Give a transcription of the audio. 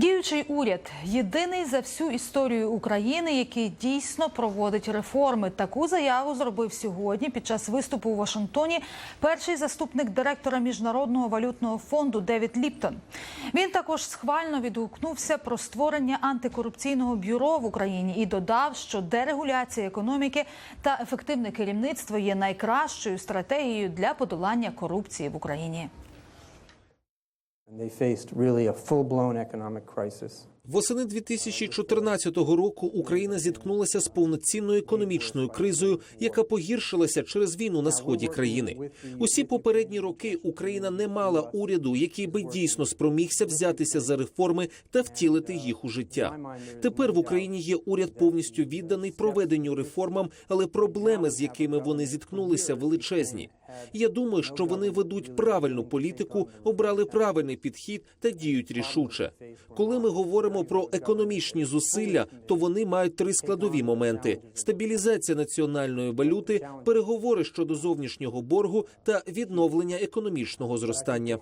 Діючий уряд єдиний за всю історію України, який дійсно проводить реформи. Таку заяву зробив сьогодні під час виступу у Вашингтоні перший заступник директора міжнародного валютного фонду Девід Ліптон. Він також схвально відгукнувся про створення антикорупційного бюро в Україні і додав, що дерегуляція економіки та ефективне керівництво є найкращою стратегією для подолання корупції в Україні. They faced really a full-blown economic crisis. Восени 2014 року Україна зіткнулася з повноцінною економічною кризою, яка погіршилася через війну на сході країни. Усі попередні роки Україна не мала уряду, який би дійсно спромігся взятися за реформи та втілити їх у життя. Тепер в Україні є уряд повністю відданий проведенню реформам, але проблеми, з якими вони зіткнулися, величезні. Я думаю, що вони ведуть правильну політику, обрали правильний підхід та діють рішуче. Коли ми говоримо про економічні зусилля, то вони мають три складові моменти: стабілізація національної валюти, переговори щодо зовнішнього боргу та відновлення економічного зростання.